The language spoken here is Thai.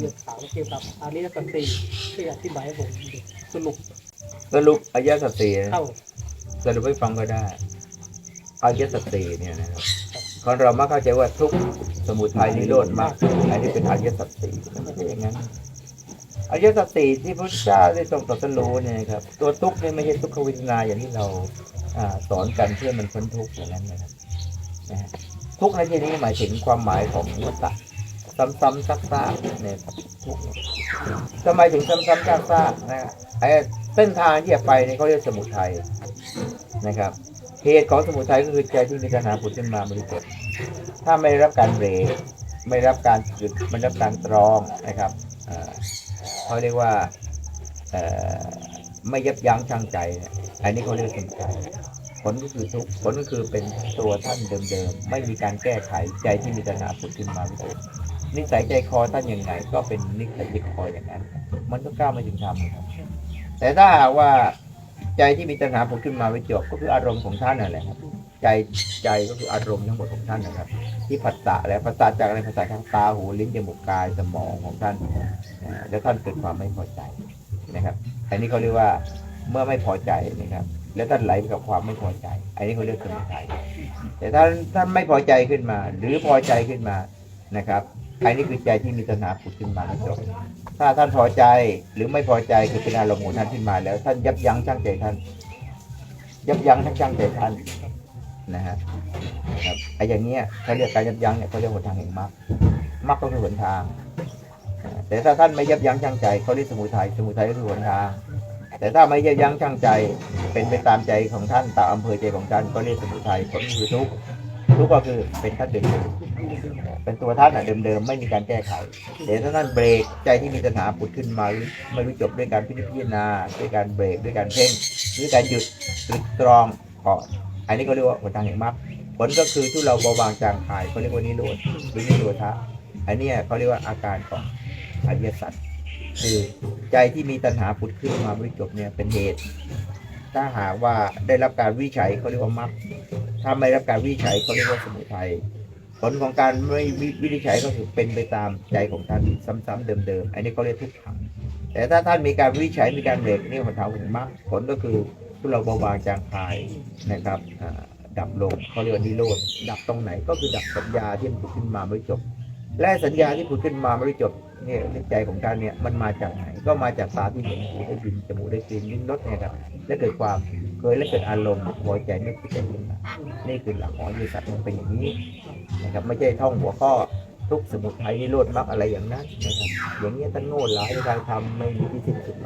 เรื่องถามเกี่ยวกับอริยสัจสี่ที่อธิบายให้ผมสรุปสรุปอริยสัจสี่นะเข้าสรุปให้ฟังก็ได้อริยสัจสี่เนี่ยนะครับคนเรามักเข้าใจว่าทุกข์สมุทัยนิโรธมากอันนี้เป็นอริยสัจสี่มันไม่ใช่อย่างนั้นอริยสัจสี่ที่พระพุทธเจ้าได้ทรงตรัสรู้เนี่ยนะครับตัวทุกข์เนี่ยไม่ใช่ทุกขเวทนาอย่างที่เราอ่าสอนกันเพื่อมันพ้นทุกข์อย่างนั้นนะครับนะฮะทุกข์ในที่นี้หมายถึงความหมายของวัฏฏะ ซ้ำๆซักๆเนี่ยครับทุกเนี่ยทำไมถึงซ้ำๆซักๆนะฮะไอ้เส้นทางที่จะไปเนี่ยเขาเรียกสมุทัยนะครับ เหตุของสมุทัยก็คือใจที่มีตัณหาผุดขึ้นมาบริสุทธิ์ถ้าไม่ได้รับการเบรกไม่ได้รับการหยุดไม่ได้รับการตรองนะครับเอ่อเขาเรียกว่าเอ่อไม่ยับยั้งชั่งใจ อันนี้เขาเรียกสมุทัยผลก็คือทุกผลก็คือเป็นตัวท่านเดิมๆ ไม่มีการแก้ไขใจที่มีตัณหาผุดขึ้นมาบริสุทธิ์ นิสัยใจคอท่านยังไงก็เป็นนิสัยใจคออย่างนั้น มันก็ก้าวมาถึงธรรมครับแต่ถ้าว่าใจที่มีตัณหาผุดขึ้นมาไว้จบก็คืออารมณ์ของท่านนั่นแหละครับ ใจใจก็คืออารมณ์ทั้งหมดของท่านนะครับ ที่ผัสสะแล้วผัสสะจากอะไรผัสสะทางตาหูลิ้นจมูกกายสมองของท่านแล้วท่านเกิดความไม่พอใจนะครับ อันนี้เขาเรียกว่าเมื่อไม่พอใจนะครับ แล้วท่านไหลไปกับความไม่พอใจ อันนี้เขาเรียกสมุทัยแต่ถ้าท่านไม่พอใจขึ้นมา หรือพอใจขึ้นมานะครับ อันนี้คือใจที่มีตัณหาผุดขึ้นมาแล้วจบถ้าท่านพอใจหรือไม่พอใจคือเป็นอารมณ์ของท่านขึ้นมาแล้ว ท่านยับยั้งชั่งใจท่าน ยับยั้งทั้งชั่งใจท่านนะฮะครับไอ้อย่างเงี้ยเขาเรียกการยับยั้งเนี่ยเขาเรียกหนทางแห่งมรรคมรรคก็คือหนทาง แต่ถ้าท่านไม่ยับยั้งชั่งใจเขาเรียกสมุทัยสมุทัยก็คือหนทาง แต่ถ้าไม่ยับยั้งชั่งใจเป็นไปตามใจของท่านตามอำเภอใจของท่านก็เรียกสมุทัยผลคือทุกข์ ทุกก็คือเป็นท่านเดิมๆเป็นตัวท่านอะเดิมๆไม่มีการแก้ไขเดี๋ยวถ้าท่านเบรกใจที่มีตัณหาผุดขึ้นมาไม่รู้จบด้วยการพิจารณาด้วยการเบรกด้วยการเพ่งด้วยการหยุดตรึกตรองก่อนอันนี้ก็เรียกว่าหนทางแห่งมรรคผลก็คือทุเราเบาบางจางคายเขาเรียกว่านิโรธหรือนิโรธะอันนี้เขาเรียกว่าอาการของอริยสัจคือใจที่มีตัณหาผุดขึ้นมาไม่จบเนี่ยเป็นเหตุ ถ้าหากว่าได้รับการวิจัยเขาเรียกว่ามรรค ถ้าไม่รับการวิจัยเขาเรียกว่าสมุทัยผลของการไม่วินิจฉัยก็คือเป็นไปตามใจของท่านซ้ำๆเดิมๆ อันนี้เขาเรียกทุกขัง แต่ถ้าท่านมีการวินิจฉัยมีการเบรกนี่มันทำถึงมากผลก็คือทุเราเบาบางจางคายนะครับดับลงเขาเรียกว่านิโรธดับตรงไหนก็คือดับสัญญาที่มันขึ้นมาไม่จบ และสัญญาที่ผุดขึ้นมาไม่จบเนี่ยในใจของท่านเนี่ยมันมาจากไหนก็มาจากตาที่เห็นหูได้ยินจมูกได้กลิ่นลิ้นรสเนี่ยครับและเกิดความเคยและเกิดอารมณ์พอใจไม่พอใจขึ้นมานี่คือหลักของอริยสัจมันเป็นอย่างนี้นะครับไม่ใช่ท่องหัวข้อทุกสมุทัยนิโรธมรรคอะไรอย่างนั้นนะครับอย่างนี้ยท่านโง่หลายในการทำไม่มีที่สิ้นสุด